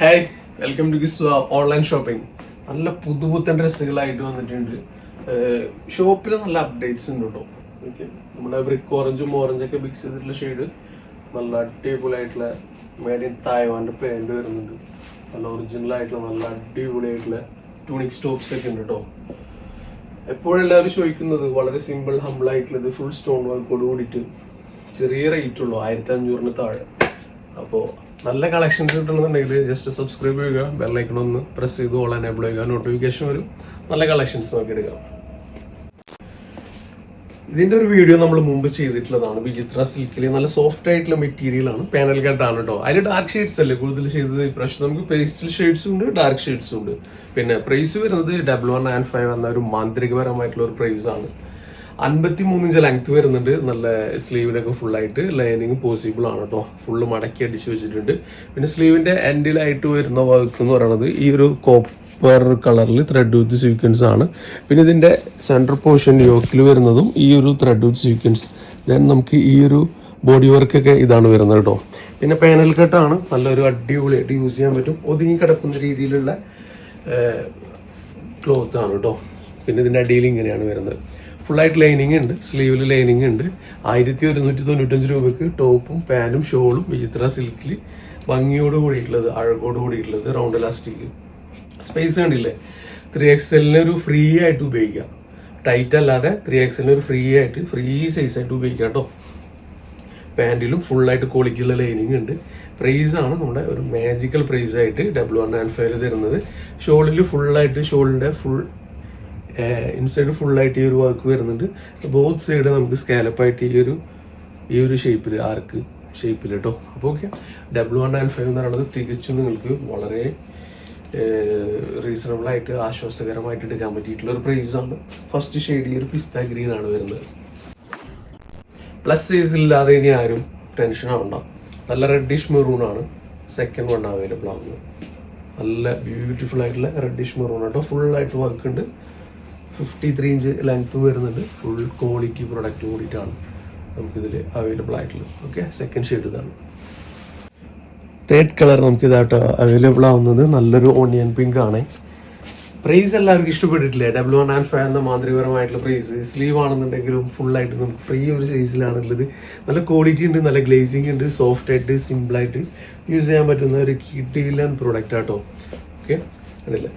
Hi welcome to ഗിസ് online shopping നല്ല പുതുപുത്തൻ ഡ്രസ്സുകളായിട്ട് വന്നിട്ടുണ്ട്. ഷോപ്പിൽ നല്ല അപ്ഡേറ്റ്സ് ഉണ്ട് കേട്ടോ ഓക്കെ നമ്മുടെ ബ്രിക്ക് ഓറഞ്ചും ഓറഞ്ചൊക്കെ മിക്സ് ചെയ്തിട്ടുള്ള ഷെയ്ഡ് നല്ല അടിപൊളിയായിട്ടുള്ള മേഡ് ഇൻ തായ്വാന്റെ പാന്റ് വരുന്നുണ്ട്. നല്ല ഒറിജിനൽ ആയിട്ടുള്ള നല്ല അടിപൊളിയായിട്ടുള്ള ടൂണിക് സ്റ്റോപ്സ് ഒക്കെ ഉണ്ട് കേട്ടോ എപ്പോഴും എല്ലാവരും ചോദിക്കുന്നത് വളരെ സിമ്പിൾ ഹമ്പിൾ ആയിട്ടുള്ളത് ഫുൾ സ്റ്റോൺ വർക്കോട് കൂടിയിട്ട് ചെറിയ റേറ്റ് ഉള്ളൂ ആയിരത്തി അഞ്ഞൂറിന് താഴെ. അപ്പോൾ നല്ല കളക്ഷൻസ് കിട്ടണമെന്നുണ്ടെങ്കിൽ ജസ്റ്റ് സബ്സ്ക്രൈബ് ചെയ്യുക ബെല്ലൈക്കൺ ഒന്ന് പ്രസ് ചെയ്ത് ഓൾ എനേബിൾ ചെയ്യുക നോട്ടിഫിക്കേഷൻ വരും. നല്ല കളക്ഷൻസ് നോക്കി എടുക്കാം. ഇതിന്റെ ഒരു വീഡിയോ നമ്മൾ മുമ്പ് ചെയ്തിട്ടുള്ളതാണ്. വിചിത്ര സിൽക്കിൽ നല്ല സോഫ്റ്റ് ആയിട്ടുള്ള മെറ്റീരിയലാണ് പാനൽ കട്ടാണ് കേട്ടോ അതിൽ ഡാർക്ക് ഷെയ്ഡ്സ് അല്ലേ കൂടുതൽ ചെയ്തത്? ഇപ്രാവശ്യം നമുക്ക് പേസ്റ്റൽ ഷെയ്ഡ്സും ഉണ്ട് ഡാർക്ക് ഷെയ്ഡ്സും ഉണ്ട്. പിന്നെ പ്രൈസ് വരുന്നത് ഡബിൾ വൺ നയൻ ഫൈവ് എന്ന ഒരു മാന്ത്രികപരമായിട്ടുള്ള ഒരു പ്രൈസ് ആണ്. അൻപത്തി മൂന്നിഞ്ച് ലെങ്ത് വരുന്നുണ്ട്. നല്ല സ്ലീവിനൊക്കെ ഫുൾ ആയിട്ട് ലൈനിങ് പോസിബിൾ ആണ് കേട്ടോ ഫുള്ള് മടക്കി അടിച്ച് വെച്ചിട്ടുണ്ട്. പിന്നെ സ്ലീവിന്റെ എൻഡിലായിട്ട് വരുന്ന വർക്ക് എന്ന് പറയുന്നത് ഈ ഒരു കോപ്പർ കളറിൽ ത്രെഡ് വിത്ത് സീക്വൻസ് ആണ്. പിന്നെ ഇതിന്റെ സെൻട്രൽ പോർഷൻ യോക്കിൽ വരുന്നതും ഈ ഒരു ത്രെഡ് വിത്ത് സീക്വൻസ് ദെൻ നമുക്ക് ഈ ഒരു ബോഡി വർക്കൊക്കെ ഇതാണ് വരുന്നത് കേട്ടോ പിന്നെ പാനൽ കട്ടാണ് നല്ലൊരു അടിപൊളിയായിട്ട് യൂസ് ചെയ്യാൻ പറ്റും. ഒതുങ്ങി കിടക്കുന്ന രീതിയിലുള്ള ക്ലോത്ത് ആണ് കേട്ടോ പിന്നെ ഇതിന്റെ അടിയിൽ ഇങ്ങനെയാണ് വരുന്നത്. ഫുള്ളായിട്ട് ലൈനിങ് ഉണ്ട് സ്ലീവിൽ ലൈനിങ് ഉണ്ട്. ആയിരത്തി ഒരുന്നൂറ്റി തൊണ്ണൂറ്റഞ്ച് രൂപയ്ക്ക് ടോപ്പും പാനും ഷോളും വിചിത്ര സിൽക്കിൽ ഭംഗിയോട് കൂടിയിട്ടുള്ളത് അഴകോട് കൂടിയിട്ടുള്ളത് റൗണ്ട് ഇലാസ്റ്റിക് സ്പേസ് കണ്ടില്ലേ? ത്രീ എക്സലിന് ഒരു ഫ്രീ ആയിട്ട് ഉപയോഗിക്കാം. ടൈറ്റ് അല്ലാതെ ത്രീ എക്സലിന് ഒരു ഫ്രീ ആയിട്ട് ഫ്രീ സൈസ് ആയിട്ട് ഉപയോഗിക്കാം കേട്ടോ. പാന്റിലും ഫുള്ളായിട്ട് ക്വാളിറ്റിയുള്ള ലൈനിങ് ഉണ്ട്. പ്രൈസ് ആണ് നമ്മുടെ ഒരു മാജിക്കൽ പ്രൈസായിട്ട് ഡബിൾ വൺ നയൻ ഫൈവ് തരുന്നത്. ഷോളിൽ ഫുള്ളായിട്ട് ഷോളിന്റെ ഫുൾ ഇൻസൈഡ് ഫുള്ളായിട്ട് ഈ ഒരു വർക്ക് വരുന്നുണ്ട്. ബോത്ത് സൈഡ് നമുക്ക് സ്കാലപ്പായിട്ട് ഈ ഒരു ഈ ഒരു ഷേപ്പിൽ ആർക്ക് ഷേപ്പിൽ കേട്ടോ അപ്പോൾ okay double one nine five എന്ന് പറയുന്നത് തികച്ചും നിങ്ങൾക്ക് വളരെ റീസണബിൾ ആയിട്ട് ആശ്വാസകരമായിട്ട് എടുക്കാൻ പറ്റിയിട്ടുള്ള ഒരു പ്രൈസ് ആണ്. ഫസ്റ്റ് ഷെയ്ഡ് ഈ ഒരു പിസ്ത ഗ്രീൻ ആണ് വരുന്നത്. പ്ലസ് സൈസ് ഇല്ലാതെ ഇനി ആരും ടെൻഷൻ ആവണ്ട. നല്ല റെഡിഷ് മെറൂൺ ആണ്. സെക്കൻഡ് വൺ അവൈലബിൾ ആവുന്നത് നല്ല ബ്യൂട്ടിഫുൾ ആയിട്ടുള്ള റെഡിഷ് മെറൂൺ ആട്ടോ ഫുൾ ആയിട്ട് വർക്ക് ഉണ്ട്. ഫിഫ്റ്റി ത്രീ ഇഞ്ച് ലെങ്ത് വരുന്നുണ്ട്. ഫുൾ ക്വാളിറ്റി പ്രൊഡക്റ്റ് കൂടിയിട്ടാണ് നമുക്കിതിൽ അവൈലബിൾ ആയിട്ടുള്ളത്. ഓക്കെ സെക്കൻഡ് ഷെയ്ഡ് ഇതാണ്. തേർഡ് കളർ നമുക്കിതായിട്ട് അവൈലബിൾ ആവുന്നത് നല്ലൊരു ഓണിയൻ പിങ്ക് ആണ്. പ്രൈസ് എല്ലാവർക്കും ഇഷ്ടപ്പെട്ടിട്ടില്ലേ? ഡബിൾ വൺ ആൻഡ് ഫൈവ് എന്ന മാന്ത്രികപരമായിട്ടുള്ള പ്രൈസ് സ്ലീവ് ആണെന്നുണ്ടെങ്കിലും ഫുൾ ആയിട്ട് നമുക്ക് ഫ്രീ ഒരു സൈസിലാണുള്ളത് നല്ല ക്വാളിറ്റി ഉണ്ട് നല്ല ഗ്ലേസിംഗ് ഉണ്ട് സോഫ്റ്റ് ആയിട്ട് സിമ്പിൾ ആയിട്ട് യൂസ് ചെയ്യാൻ പറ്റുന്ന ഒരു കിട്ടിയില്ല പ്രൊഡക്റ്റ് ആട്ടോ. ഓക്കെ അതല്ലേ?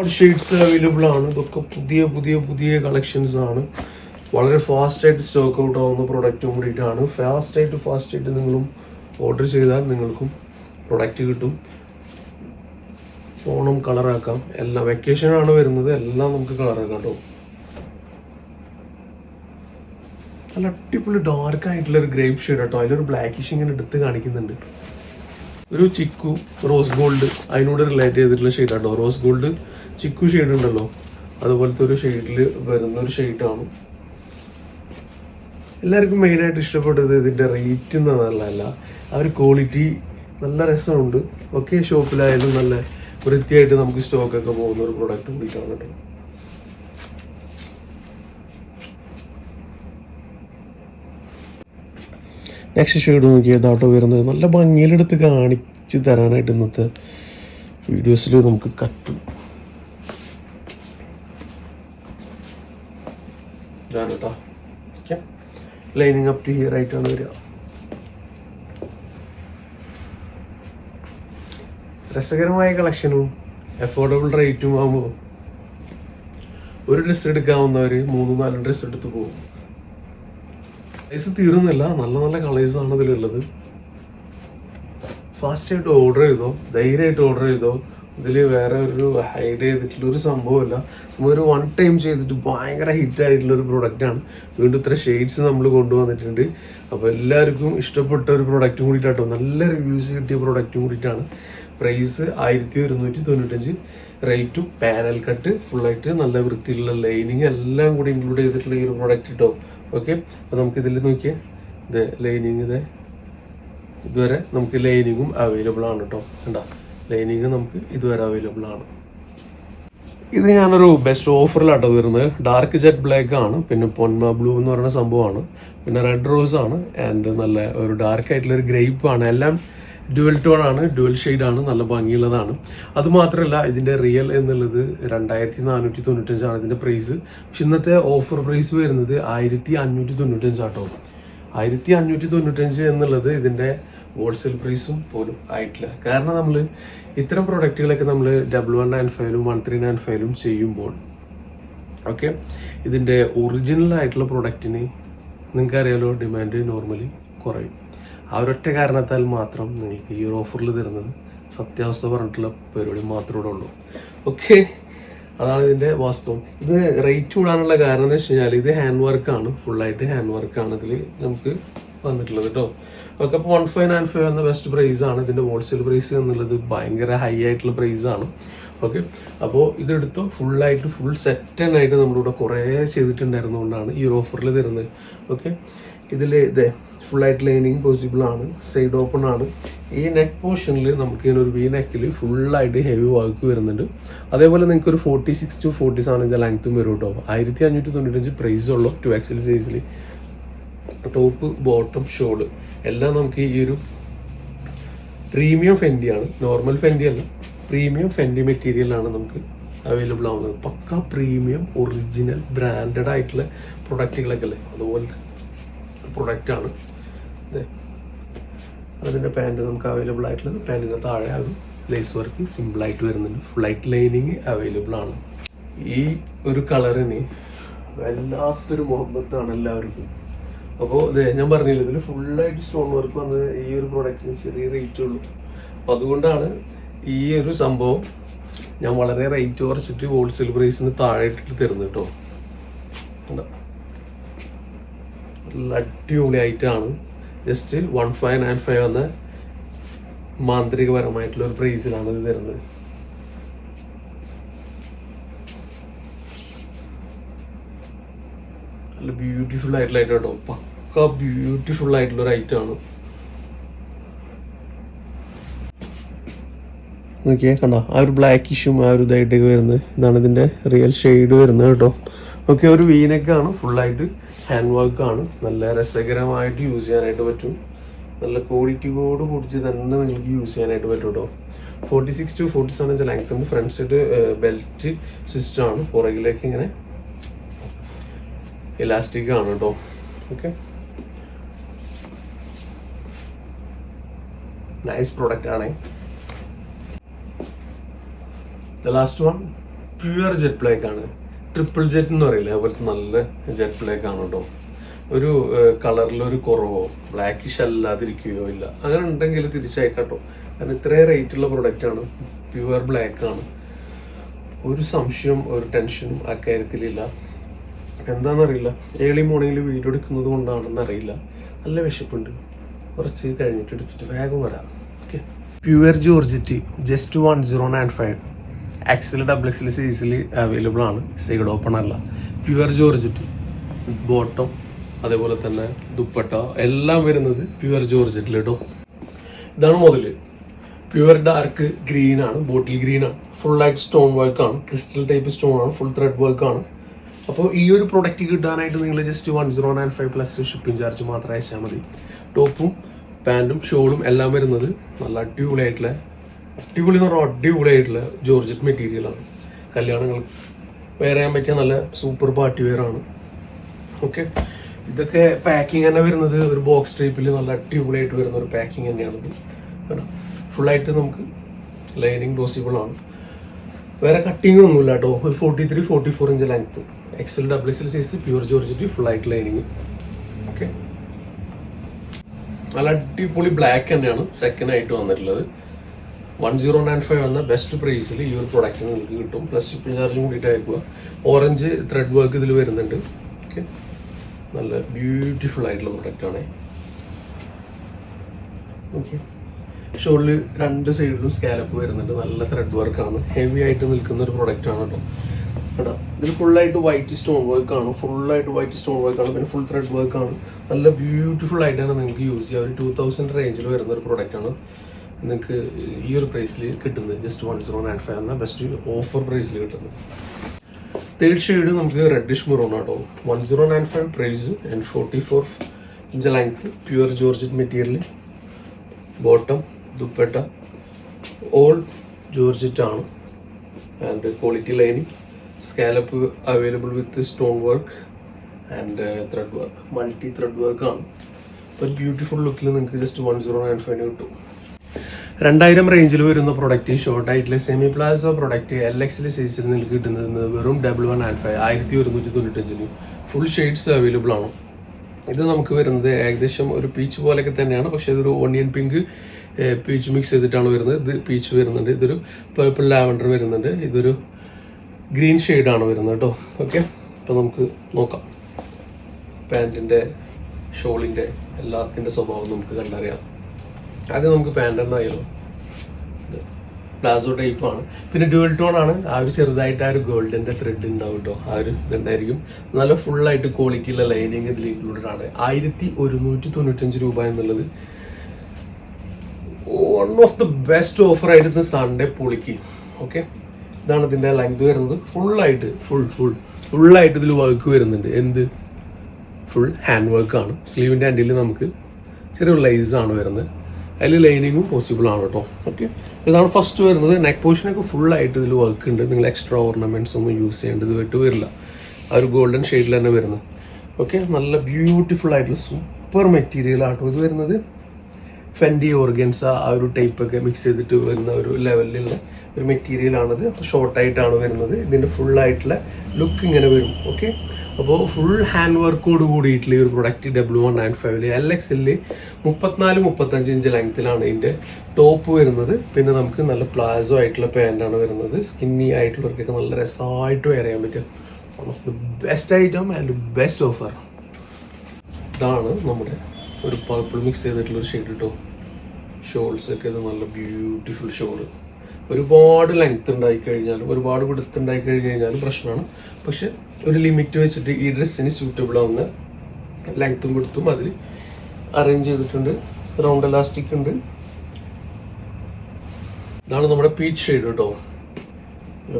ഒരുപാട് ഷെയ്ഡ്സ് അവൈലബിൾ ആണ്. ഇതൊക്കെ പുതിയ പുതിയ പുതിയ കളക്ഷൻസ് ആണ്. വളരെ ഫാസ്റ്റായിട്ട് സ്റ്റോക്ക് ഔട്ട് ആവുന്ന പ്രൊഡക്റ്റും കൂടിയിട്ടാണ്. ഫാസ്റ്റായിട്ട് ഫാസ്റ്റായിട്ട് നിങ്ങളും ഓർഡർ ചെയ്താൽ നിങ്ങൾക്കും പ്രൊഡക്റ്റ് കിട്ടും. ഫോണും കളറാക്കാം എല്ലാം വെക്കേഷനാണ് വരുന്നത്. എല്ലാം നമുക്ക് കളറാക്കാം കേട്ടോ. നല്ല അടിപൊളി ഡാർക്ക് ആയിട്ടുള്ള ഒരു ഗ്രേപ്പ് ഷെയ്ഡ് കേട്ടോ അതിലൊരു ബ്ലാക്കിഷ് ഇങ്ങനെ എടുത്ത് കാണിക്കുന്നുണ്ട്. ഒരു ചിക്കു റോസ് ഗോൾഡ് അതിനോട് റിലേറ്റ് ചെയ്തിട്ടുള്ള ഷെയ്ഡ് കേട്ടോ റോസ് ഗോൾഡ് ചിക്കു ഷെയ്ഡ് ഉണ്ടല്ലോ. അതുപോലത്തെ ഒരു ഷെയ്ഡിൽ വരുന്ന ഒരു ഷെയ്ഡാണ് എല്ലാവർക്കും മെയിനായിട്ട് ഇഷ്ടപ്പെട്ടത് ഇതിന്റെ റേറ്റ് നല്ലതല്ല ആ ഒരു ക്വാളിറ്റി നല്ല രസമുണ്ട്. ഒക്കെ ഷോപ്പിലായാലും നല്ല വൃത്തിയായിട്ട് നമുക്ക് സ്റ്റോക്കൊക്കെ പോകുന്ന ഒരു പ്രൊഡക്റ്റ് കൂടിയിട്ടാണ് കേട്ടോ നെക്സ്റ്റ് ഷെയ്ഡ് നോക്കി ഏതാട്ടോ വരുന്നത്. നല്ല ഭംഗിയിലെടുത്ത് കാണിച്ച് തരാനായിട്ട് ഇന്നത്തെ വീഡിയോസിൽ നമുക്ക് കട്ടും ഇതാണ് കേട്ടോ okay lining up to here ആയിട്ടാണ് വരിക രസകരമായ കളക്ഷനും അഫോർഡബിൾ റേറ്റും ആകുമ്പോൾ ഒരു ഡ്രസ്സ് എടുക്കാവുന്നവർ മൂന്ന് നാല് ഡ്രസ്സ് എടുത്ത് പോകും. പ്രൈസ് തീരുന്നില്ല. നല്ല നല്ല കളേഴ്സ് ആണ് ഇതിലുള്ളത്. ഫാസ്റ്റായിട്ട് ഓർഡർ ചെയ്തോ ധൈര്യമായിട്ട് ഓർഡർ ചെയ്തോ ഇതിൽ വേറെ ഒരു ഹൈഡ് ചെയ്തിട്ടുള്ള ഒരു സംഭവമല്ല. ഒരു വൺ ടൈം ചെയ്തിട്ട് ഭയങ്കര ഹിറ്റ് ആയിട്ടുള്ള ഒരു പ്രൊഡക്റ്റാണ് വീണ്ടും ഇത്ര ഷെയ്ഡ്സ് നമ്മൾ കൊണ്ടുവന്നിട്ടുണ്ട്. അപ്പോൾ എല്ലാവർക്കും ഇഷ്ടപ്പെട്ട ഒരു പ്രൊഡക്റ്റും കൂടിയിട്ടാട്ടോ. നല്ല റിവ്യൂസ് കിട്ടിയ പ്രൊഡക്റ്റും കൂടിയിട്ടാണ്. പ്രൈസ് ആയിരത്തി ഒരുന്നൂറ്റി തൊണ്ണൂറ്റഞ്ച്. റേറ്റും പാനൽ കട്ട് ഫുള്ളായിട്ട് നല്ല വൃത്തിയിലുള്ള ലൈനിങ് എല്ലാം കൂടി ഇൻക്ലൂഡ് ചെയ്തിട്ടുള്ള ഈ ഒരു പ്രൊഡക്റ്റ് കേട്ടോ ഓക്കെ അപ്പോൾ നമുക്ക് ഇതിൽ നോക്കിയാൽ ഇത് ലൈനിങ് ഇത്. ഇതുവരെ നമുക്ക് ലൈനിങ്ങും അവൈലബിൾ ആണ് കേട്ടോ കണ്ടോ? ലൈനിങ് നമുക്ക് ഇതുവരെ അവൈലബിൾ ആണ്. ഇത് ഞാനൊരു ബെസ്റ്റ് ഓഫറിലാട്ടോ വരുന്നത് ഡാർക്ക് ജെറ്റ് ബ്ലാക്ക് ആണ് പിന്നെ പൊന്മ ബ്ലൂ എന്ന് പറയുന്ന സംഭവമാണ്. പിന്നെ റെഡ് റോസ് ആണ് ആൻഡ് നല്ല ഒരു ഡാർക്ക് ആയിട്ടുള്ള ഒരു ഗ്രേപ്പ് ആണ്. എല്ലാം ഡുവൽ ടോൺ ആണ് ഡുവൽ ഷെയ്ഡ് ആണ് നല്ല ഭംഗിയുള്ളതാണ്. അത് മാത്രമല്ല ഇതിന്റെ റിയൽ എന്നുള്ളത് രണ്ടായിരത്തി നാനൂറ്റി തൊണ്ണൂറ്റഞ്ചാണ് ഇതിന്റെ പ്രൈസ് പക്ഷെ ഇന്നത്തെ ഓഫർ പ്രൈസ് വരുന്നത് ആയിരത്തി അഞ്ഞൂറ്റി തൊണ്ണൂറ്റഞ്ചാട്ടോ ആയിരത്തി അഞ്ഞൂറ്റി തൊണ്ണൂറ്റഞ്ച് എന്നുള്ളത് ഇതിന്റെ ഹോൾസെയിൽ പ്രൈസും പോലും ആയിട്ടില്ല. കാരണം നമ്മൾ ഇത്തരം പ്രൊഡക്റ്റുകളൊക്കെ നമ്മൾ ഡബിൾ വൺ നയൻ ഫൈവിലും വൺ ത്രീ നയൻ ഫൈവിലും ചെയ്യുമ്പോൾ ഓക്കെ ഇതിന്റെ ഒറിജിനൽ ആയിട്ടുള്ള പ്രൊഡക്റ്റിന് നിങ്ങൾക്ക് അറിയാലോ ഡിമാൻഡ് നോർമലി കുറയും. ആ ഒരൊറ്റ കാരണത്താൽ മാത്രം നിങ്ങൾക്ക് ഈ ഒരു ഓഫറിൽ തരുന്നത് സത്യാവസ്ഥ പറഞ്ഞിട്ടുള്ള പരിപാടി മാത്രമേ ഉള്ളൂ. ഓക്കെ അതാണ് ഇതിന്റെ വാസ്തവം. ഇത് റേറ്റ് കൂടാനുള്ള കാരണം എന്ന് വെച്ച് കഴിഞ്ഞാൽ ഇത് ഹാൻഡ് വർക്കാണ് ഫുള്ളായിട്ട് ഹാൻഡ് വർക്കാണ് ഇതിൽ നമുക്ക് വന്നിട്ടുള്ളത് കേട്ടോ ഒക്കെ ഇപ്പോൾ വൺ ഫൈവ് നയൻ ഫൈവ് എന്ന ബെസ്റ്റ് പ്രൈസ് ആണ്. ഇതിന്റെ ഹോൾസെയിൽ പ്രൈസ് എന്നുള്ളത് ഭയങ്കര ഹൈ ആയിട്ടുള്ള പ്രൈസ് ആണ്. ഓക്കെ അപ്പോൾ ഇതെടുത്തോ. ഫുള്ളായിട്ട് ഫുൾ സെറ്റൻ ആയിട്ട് നമ്മളിവിടെ കുറേ ചെയ്തിട്ടുണ്ടായിരുന്നതുകൊണ്ടാണ് ഈ ഒരു ഓഫറിൽ തരുന്നത്. ഓക്കെ ഇതിൽ ഇതേ ഫുള്ളായിട്ട് ലൈനിങ് പോസിബിൾ ആണ്. സൈഡ് ഓപ്പൺ ആണ്. ഈ നെക്ക് പോർഷനിൽ നമുക്ക് ഇതിനൊരു വി നെക്കിൽ ഫുള്ളായിട്ട് ഹെവി വർക്ക് വരുന്നുണ്ട്. അതേപോലെ നിങ്ങൾക്ക് ഒരു forty six to forty seven inch ലെങ്ത്തും വരും കേട്ടോ ആയിരത്തി അഞ്ഞൂറ്റി തൊണ്ണൂറ്റഞ്ച് പ്രൈസ് ഉള്ളൂ ടു എക്സൽ സൈസിൽ ടോപ്പ് ബോട്ടം ഷോൾ. എല്ലാം നമുക്ക് ഈ ഒരു പ്രീമിയം ഫെൻഡി ആണ്. നോർമൽ ഫെൻഡി അല്ല. പ്രീമിയം ഫെൻഡി മെറ്റീരിയലാണ് നമുക്ക് അവൈലബിൾ ആവുന്നത്. പക്ക പ്രീമിയം ഒറിജിനൽ ബ്രാൻഡഡ് ആയിട്ടുള്ള പ്രൊഡക്റ്റുകളൊക്കെ അല്ലേ? അതുപോലെ പ്രൊഡക്റ്റ് ആണ്. ദേ. അതിന്റെ പാന്റ് നമുക്ക് അവൈലബിൾ ആയിട്ടുള്ളത് പാന്റിന്റെ താഴെ ആകും. ലേസ് വർക്ക് സിമ്പിളായിട്ട് വരുന്നുണ്ട്. ഫ്ലൈറ്റ് ലൈനിങ് അവൈലബിൾ ആണ്. ഈ ഒരു കളറിന് വല്ലാത്തൊരു മുഹബത്താണ് എല്ലാവർക്കും. അപ്പോൾ ഞാൻ പറഞ്ഞില്ല ഇതിൽ ഫുള്ളായിട്ട് സ്റ്റോൺ വർക്ക് വന്നത് ഈ ഒരു പ്രോഡക്റ്റിന് ചെറിയ റേറ്റ് ഉള്ളൂ. അപ്പോൾ അതുകൊണ്ടാണ് ഈ ഒരു സംഭവം ഞാൻ വളരെ റേറ്റ് കുറച്ചിട്ട് ഹോൾസെയിൽ പ്രൈസിന് താഴെ ഇട്ടിട്ട് തരുന്നത് കേട്ടോ? നല്ല അടിപൊളിയായിട്ടാണ് just one five nine five എന്ന മാന്ത്രികപരമായിട്ടുള്ള ഒരു പ്രൈസിലാണ് ഇത് തരുന്നത്. നല്ല ബ്യൂട്ടിഫുൾ ആയിട്ടുള്ള ഐറ്റം കേട്ടോ പക്ക ബ്യൂട്ടിഫുൾ ആയിട്ടുള്ള ഒരു ഐറ്റം ആണ്. നോക്കിയേ കണ്ടോ? ആ ഒരു ബ്ലാക്ക് ഇഷ്യൂം ആ ഒരു ഇതായിട്ടൊക്കെ വരുന്നത്. ഇതാണ് ഇതിന്റെ റിയൽ ഷെയ്ഡ് വരുന്നത് കേട്ടോ. ഓക്കെ ഒരു വീനക്കാണ് ഫുള്ളായിട്ട് ഹാൻഡ് വർക്ക് ആണ്. നല്ല രസകരമായിട്ട് യൂസ് ചെയ്യാനായിട്ട് പറ്റും. നല്ല ക്വാളിറ്റിയോട് കൂടിച്ച് തന്നെ നിങ്ങൾക്ക് യൂസ് ചെയ്യാനായിട്ട് പറ്റും കേട്ടോ. Forty six to forty seven inch length ഉണ്ട് ഫ്രണ്ട് സൈഡ് ബെൽറ്റ് സിസ്റ്റം ആണ്. പുറകിലേക്ക് ഇങ്ങനെ ഇലാസ്റ്റിക് ആണ് കേട്ടോ. ഓക്കെ നൈസ് പ്രോഡക്റ്റ് ആണ്. The last one pure jet black ആണ്. ട്രിപ്പിൾ ജെറ്റ് എന്ന് പറയില്ലേ? അതുപോലത്തെ നല്ല ജെറ്റ് ബ്ലാക്ക് ആണ് കേട്ടോ. ഒരു കളറിൽ ഒരു കുറവോ ബ്ലാക്കിഷ് അല്ലാതിരിക്കുകയോ ഇല്ല. അങ്ങനെ ഉണ്ടെങ്കിൽ തിരിച്ചയക്കാട്ടോ കാരണം ഇത്രയും റേറ്റ് ഉള്ള പ്രൊഡക്റ്റ് ആണ്. പ്യുവർ ബ്ലാക്ക് ആണ്. ഒരു സംശയവും ഒരു ടെൻഷനും അക്കാര്യത്തിലില്ല കാര്യത്തിലില്ല. എന്താണെന്നറിയില്ല. ഏളി മോർണിംഗിൽ വീഡിയോ എടുക്കുന്നത് കൊണ്ടാണെന്ന് അറിയില്ല. നല്ല വിശപ്പുണ്ട്. കുറച്ച് കഴിഞ്ഞിട്ട് എടുത്തിട്ട് വേഗം വരാം. Okay pure georgette just one zero nine five XL double സൈസിൽ അവൈലബിൾ ആണ്. സൈഡ് ഓപ്പൺ അല്ല. പ്യുവർ ജോർജറ്റ് ബോട്ടം അതേപോലെ തന്നെ ദുപ്പട്ട എല്ലാം വരുന്നത് പ്യുവർ ജോർജറ്റിൽ കേട്ടോ ഇതാണ് മുതൽ പ്യുവർ ഡാർക്ക് ഗ്രീൻ ആണ്. ബോട്ടിൽ ഗ്രീൻ ആണ്. ഫുൾ ആയിട്ട് സ്റ്റോൺ വർക്ക് ആണ്. ക്രിസ്റ്റൽ ടൈപ്പ് സ്റ്റോൺ ആണ്. ഫുൾ ത്രെഡ് വർക്ക് ആണ്. അപ്പോൾ ഈ ഒരു പ്രൊഡക്റ്റ് കിട്ടാനായിട്ട് നിങ്ങൾ just one zero nine five plus shipping charge മാത്രം അയച്ചാൽ മതി. ടോപ്പും പാന്റും ഷോളും എല്ലാം വരുന്നത് നല്ല അടിപൊളിയായിട്ടുള്ള അടിപൊളി എന്ന് പറഞ്ഞാൽ അടിപൊളിയായിട്ടുള്ള ജോർജറ്റ് മെറ്റീരിയലാണ് കല്യാണങ്ങൾ വെയർ ചെയ്യാൻ പറ്റിയ നല്ല സൂപ്പർ പാർട്ടി വെയർ ആണ്. ഓക്കെ ഇതൊക്കെ പാക്കിംഗ് തന്നെ വരുന്നത് ഒരു ബോക്സ് ടൈപ്പിൽ നല്ല അടിപൊളിയായിട്ട് വരുന്ന ഒരു പാക്കിംഗ് തന്നെയാണിത് കേട്ടോ? ഫുള്ളായിട്ട് നമുക്ക് ലൈനിങ് പോസിബിൾ ആണ്. വേറെ കട്ടിങ് ഒന്നുമില്ല കേട്ടോ. ഒരു forty three forty four inch length XL double XL size pure georgette ആയിട്ട് ലൈനിങ് ഓക്കെ നല്ല അടിപൊളി ബ്ലാക്ക് തന്നെയാണ് സെക്കൻഡ് ആയിട്ട് വന്നിട്ടുള്ളത്. വൺ സീറോ നയൻ ഫൈവ് എന്ന ബെസ്റ്റ് പ്രൈസിൽ ഈ ഒരു പ്രൊഡക്റ്റ് നിങ്ങൾക്ക് കിട്ടും. പ്ലസ് ഷിപ്പിംഗ് ചാർജും കൂടിയിട്ട് അയക്കുക. ഓറഞ്ച് ത്രെഡ് വർക്ക് ഇതിൽ വരുന്നുണ്ട്. ഓക്കെ നല്ല ബ്യൂട്ടിഫുൾ ആയിട്ടുള്ള പ്രൊഡക്റ്റ് ആണ്. ഓക്കെ ഷോളിൽ രണ്ട് സൈഡിലും സ്കാലപ്പ് വരുന്നുണ്ട്. നല്ല ത്രെഡ് വർക്കാണ് ഹെവി ആയിട്ട് നിൽക്കുന്ന ഒരു പ്രൊഡക്റ്റ് ആണ് കേട്ടോ കേട്ടോ ഇതിൽ ഫുള്ളായിട്ട് വൈറ്റ് സ്റ്റോൺ വർക്ക് ആണ്. ഫുള്ളായിട്ട് വൈറ്റ് സ്റ്റോൺ വർക്ക് ആണ്. പിന്നെ ഫുൾ ത്രെഡ് വർക്ക് ആണ്. നല്ല ബ്യൂട്ടിഫുൾ ആയിട്ടാണ് നിങ്ങൾക്ക് യൂസ് ചെയ്യുക ഒരു ടൂ തൗസൻഡ് റേഞ്ചിൽ വരുന്ന ഒരു പ്രൊഡക്റ്റ് ആണ് നിങ്ങൾക്ക് ഈ ഒരു പ്രൈസിൽ കിട്ടുന്നത്. Just one zero nine five എന്ന ബെസ്റ്റ് ഓഫർ പ്രൈസിൽ കിട്ടുന്നത്. തേർഡ് ഷെയ്ഡ് നമുക്ക് റെഡിഷ് മെറൂൺ ആട്ടോ one zero nine five price and forty four inch length pure georgette material bottom dupatta all georgette ആണ്. And quality lining scallop available with stone work and thread work multi thread work ആണ്. ഒരു beautiful ലുക്കിൽ നിങ്ങൾക്ക് just one zero nine five കിട്ടും. രണ്ടായിരം റേഞ്ചിൽ വരുന്ന product short ആയിട്ടുള്ള semi palazzo product L XL സൈസിൽ നിങ്ങൾക്ക് കിട്ടുന്നത് വെറും ഡബിൾ വൺ ആൻഡ് ഫൈവ് ആയിരത്തി ഒരുന്നൂറ്റി തൊണ്ണൂറ്റഞ്ചിന്. ഫുൾ ഷെയ്ഡ്സ് അവൈലബിൾ ആണ്. ഇത് നമുക്ക് വരുന്നത് ഏകദേശം ഒരു പീച്ച് പോലെയൊക്കെ തന്നെയാണ്. പക്ഷേ ഇതൊരു ഓണിയൻ പിങ്ക് പീച്ച് മിക്സ് ചെയ്തിട്ടാണ് വരുന്നത്. ഇത് പീച്ച് വരുന്നുണ്ട്. ഇതൊരു പേർപ്പിൾ ലാവൻഡർ വരുന്നുണ്ട്. ഇതൊരു ഗ്രീൻ ഷെയ്ഡാണ് വരുന്നത് കേട്ടോ. ഓക്കെ അപ്പോൾ നമുക്ക് നോക്കാം. പാന്റിന്റെ ഷോളിന്റെ എല്ലാത്തിന്റെ സ്വഭാവം നമുക്ക് കണ്ടറിയാം. ആദ്യം നമുക്ക് പാന്റ് എന്നായാലും പ്ലാസോ ടൈപ്പ് ആണ്. പിന്നെ ഡ്യുവൽ ടോൺ ആണ്. ആ ഒരു ചെറുതായിട്ട് ആ ഒരു ഗോൾഡിന്റെ ത്രെഡ് ഉണ്ടാവും കേട്ടോ. ആ ഒരു ഇതുണ്ടായിരിക്കും. നല്ല ഫുൾ ആയിട്ട് ക്വാളിറ്റിയുള്ള ലൈനിങ് ഇതിൽ ഇൻക്ലൂഡഡ് ആണ്. ആയിരത്തി ഒരുന്നൂറ്റി തൊണ്ണൂറ്റഞ്ച് രൂപ എന്നുള്ളത് one of the best offer ആയിരുന്നു സൺഡേ പൊളിക്ക്. ഓക്കെ ഇതാണ് ഇതിന്റെ ലെങ്ത് വരുന്നത്. ഫുള്ളായിട്ട് ഫുൾ ഫുൾ ഫുള്ളായിട്ട് ഇതിൽ വർക്ക് വരുന്നുണ്ട്. എന്ത്? ഫുൾ ഹാൻഡ് വർക്ക് ആണ് സ്ലീവിന്റെ ഹാൻഡിൽ നമുക്ക് ചെറിയ ലൈസ് ആണ് വരുന്നത്. അതിൽ ലൈനിങ്ങും പോസിബിൾ ആണ് കേട്ടോ ഓക്കെ ഇതാണ് ഫസ്റ്റ് വരുന്നത്. നെക്ക് പോർഷനൊക്കെ ഫുൾ ആയിട്ട് ഇതിൽ വർക്ക് ഉണ്ട്. നിങ്ങൾ എക്സ്ട്രാ ഓർണമെന്റ്സ് ഒന്നും യൂസ് ചെയ്യേണ്ടത് വിട്ട് വരില്ല. ആ ഒരു ഗോൾഡൻ ഷെയ്ഡിൽ തന്നെ വരുന്നത്. ഓക്കെ നല്ല ബ്യൂട്ടിഫുൾ ആയിട്ടുള്ള സൂപ്പർ മെറ്റീരിയൽ ആട്ടോ ഇത് വരുന്നത്. ഫെൻഡി ഓർഗൻസ ആ ഒരു ടൈപ്പ് ഒക്കെ മിക്സ് ചെയ്തിട്ട് വരുന്ന ഒരു ലെവലിലുള്ള ഒരു മെറ്റീരിയൽ അപ്പോൾ ഷോർട്ടായിട്ടാണ് വരുന്നത്. ഇതിന്റെ ഫുൾ ആയിട്ടുള്ള ലുക്ക് ഇങ്ങനെ വരും. ഓക്കെ അപ്പോൾ ഫുൾ ഹാൻഡ് വർക്കോട് കൂടിയിട്ടുള്ള ഒരു പ്രൊഡക്റ്റ് ഡബ്ല്യു വൺ നയൻ ഫൈവിൽ എൽ എക്സിൽ മുപ്പത്തിനാല് മുപ്പത്തഞ്ച് ഇഞ്ച് ലെങ്ത്തിലാണ് ഇതിന്റെ ടോപ്പ് വരുന്നത്. പിന്നെ നമുക്ക് നല്ല പ്ലാസോ ആയിട്ടുള്ള പാന്റാണ് വരുന്നത്. സ്കിന്നി ആയിട്ടുള്ളവർക്കൊക്കെ നല്ല രസമായിട്ട് വെയർ ചെയ്യാൻ പറ്റും one of the best item and best offer ഇതാണ് നമ്മുടെ ഒരു പർപ്പിൾ മിക്സ് ചെയ്തിട്ടുള്ള ഒരു ഷെയ്ഡ് കേട്ടോ ഷോൾസൊക്കെ ഇത് നല്ല ബ്യൂട്ടിഫുൾ ഷോൾ ഒരുപാട് ലെങ്ത് ഉണ്ടായി കഴിഞ്ഞാൽ ഒരുപാട് വിടുത്ത് ഉണ്ടായി കഴിഞ്ഞ് കഴിഞ്ഞാൽ പ്രശ്നമാണ്. പക്ഷെ ഒരു ലിമിറ്റ് വെച്ചിട്ട് ഈ ഡ്രസ്സിന് സ്യൂട്ടബിൾ ആവുന്ന ലെങ്ത്തും കൊടുത്തും അതിൽ അറേഞ്ച് ചെയ്തിട്ടുണ്ട്. റൗണ്ട് എലാസ്റ്റിക് ഉണ്ട്. ഇതാണ് നമ്മുടെ പീച്ച് ഷെയ്ഡ് കേട്ടോ.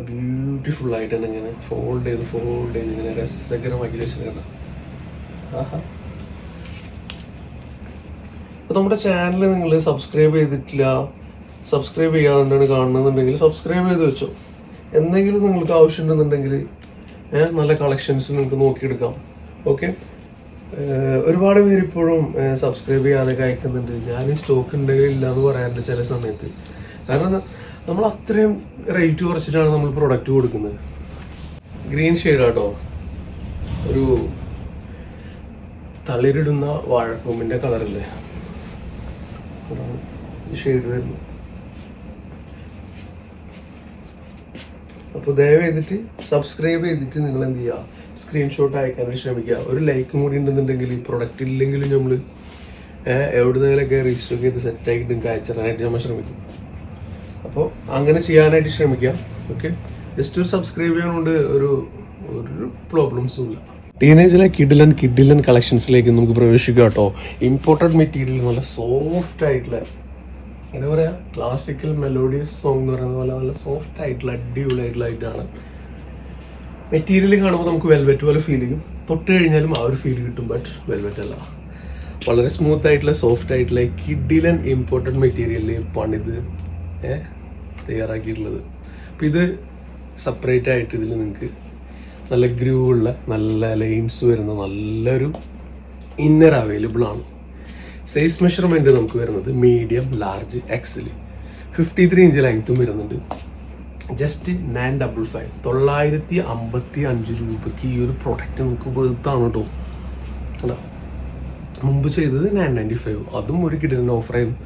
ബ്യൂട്ടിഫുൾ ആയിട്ട് തന്നെ ഇങ്ങനെ ഫോൾഡ് ചെയ്ത് ഫോൾഡ് ചെയ്ത് ഇങ്ങനെ രസകരമാക്കി വെച്ചിട്ടുണ്ട് നമ്മുടെ ചാനൽ നിങ്ങൾ സബ്സ്ക്രൈബ് ചെയ്തിട്ടില്ല സബ്സ്ക്രൈബ് ചെയ്യാതെ കാണണമെന്നുണ്ടെങ്കിൽ സബ്സ്ക്രൈബ് ചെയ്ത് വെച്ചോ. എന്തെങ്കിലും നിങ്ങൾക്ക് ആവശ്യമുണ്ടെന്നുണ്ടെങ്കിൽ ഉണ്ടെന്നുണ്ടെങ്കിൽ നല്ല കളക്ഷൻസ് നിങ്ങൾക്ക് നോക്കിയെടുക്കാം. ഓക്കെ? ഒരുപാട് പേര് ഇപ്പോഴും സബ്സ്ക്രൈബ് ചെയ്യാതെ അയക്കുന്നുണ്ട് ഞാൻ സ്റ്റോക്ക് ഉണ്ടെങ്കിൽ ഇല്ല എന്ന് പറയാറുണ്ട് ചില സമയത്ത്. കാരണം നമ്മൾ അത്രയും റേറ്റ് കുറച്ചിട്ടാണ് നമ്മൾ പ്രൊഡക്റ്റ് കൊടുക്കുന്നത്. ഗ്രീൻ ഷെയ്ഡാട്ടോ ഒരു തളിരിടുന്ന വാഴക്കൂമ്പിന്റെ കളറല്ലേ ഈ ഷെയ്ഡ് വരുന്നത്. അപ്പോൾ ദയവ് ചെയ്തിട്ട് സബ്സ്ക്രൈബ് ചെയ്തിട്ട് നിങ്ങൾ എന്ത് ചെയ്യുക സ്ക്രീൻഷോട്ട് അയക്കാൻ ശ്രമിക്കുക. ഒരു ലൈക്കും കൂടി ഉണ്ടെന്നുണ്ടെങ്കിൽ ഈ പ്രൊഡക്റ്റ് ഇല്ലെങ്കിലും നമ്മൾ എവിടുന്നെങ്കിലൊക്കെ രജിസ്റ്റർ ചെയ്ത് സെറ്റാക്കിയിട്ട് നിങ്ങൾക്ക് അയച്ചിടാനായിട്ട് നമ്മൾ ശ്രമിക്കും. അപ്പോൾ അങ്ങനെ ചെയ്യാനായിട്ട് ശ്രമിക്കാം. ഓക്കെ ജസ്റ്റ് ഒരു സബ്സ്ക്രൈബ് ചെയ്യാനുണ്ട്. ഒരു ഒരു പ്രോബ്ലംസും ഇല്ല. ടീനേജിലെ കിഡിലൻ കിഡിലൻ കളക്ഷൻസിലേക്ക് നമുക്ക് പ്രവേശിക്കാം കേട്ടോ. ഇമ്പോർട്ടഡ് മെറ്റീരിയൽ നല്ല സോഫ്റ്റ് ആയിട്ടുള്ള എന്താ പറയുക ക്ലാസിക്കൽ മെലോഡിയസ് സോങ് എന്ന് പറയുന്ന പോലെ നല്ല സോഫ്റ്റ് ആയിട്ടുള്ള അടിപൊളിയായിട്ടുള്ള ആയിട്ടാണ് മെറ്റീരിയൽ കാണുമ്പോൾ നമുക്ക് വെൽവെറ്റ് പോലെ ഫീൽ ചെയ്യും. തൊട്ട് കഴിഞ്ഞാലും ആ ഒരു ഫീൽ കിട്ടും ബട്ട് വെൽവെറ്റ് അല്ല. വളരെ സ്മൂത്ത് ആയിട്ടുള്ള സോഫ്റ്റ് ആയിട്ടുള്ള കിഡിലൻ ഇമ്പോർട്ടന്റ് മെറ്റീരിയലിൽ പണിത് തയ്യാറാക്കിയിട്ടുള്ളത്. അപ്പം ഇത് സെപ്പറേറ്റ് ആയിട്ട് ഇതിൽ നിങ്ങൾക്ക് നല്ല ഗ്രൂ ഉള്ള നല്ല ലൈൻസ് വരുന്ന നല്ലൊരു ഇന്നർ അവൈലബിൾ ആണ്. സൈസ് മെഷർമെന്റ് നമുക്ക് വരുന്നത് medium large XL fifty three inch ലെങ്ത്തും വരുന്നുണ്ട്. ജസ്റ്റ് നയൻ ഡബിൾ ഫൈവ് തൊള്ളായിരത്തി അമ്പത്തി അഞ്ച് രൂപയ്ക്ക് ഈ ഒരു പ്രൊഡക്റ്റ് നമുക്ക് വെറുത്താണ് കേട്ടോ അല്ല മുമ്പ് ചെയ്തത് നയൻ നയന്റി ഫൈവ് അതും ഒരു കിടിലൻ ഓഫറായിരുന്നു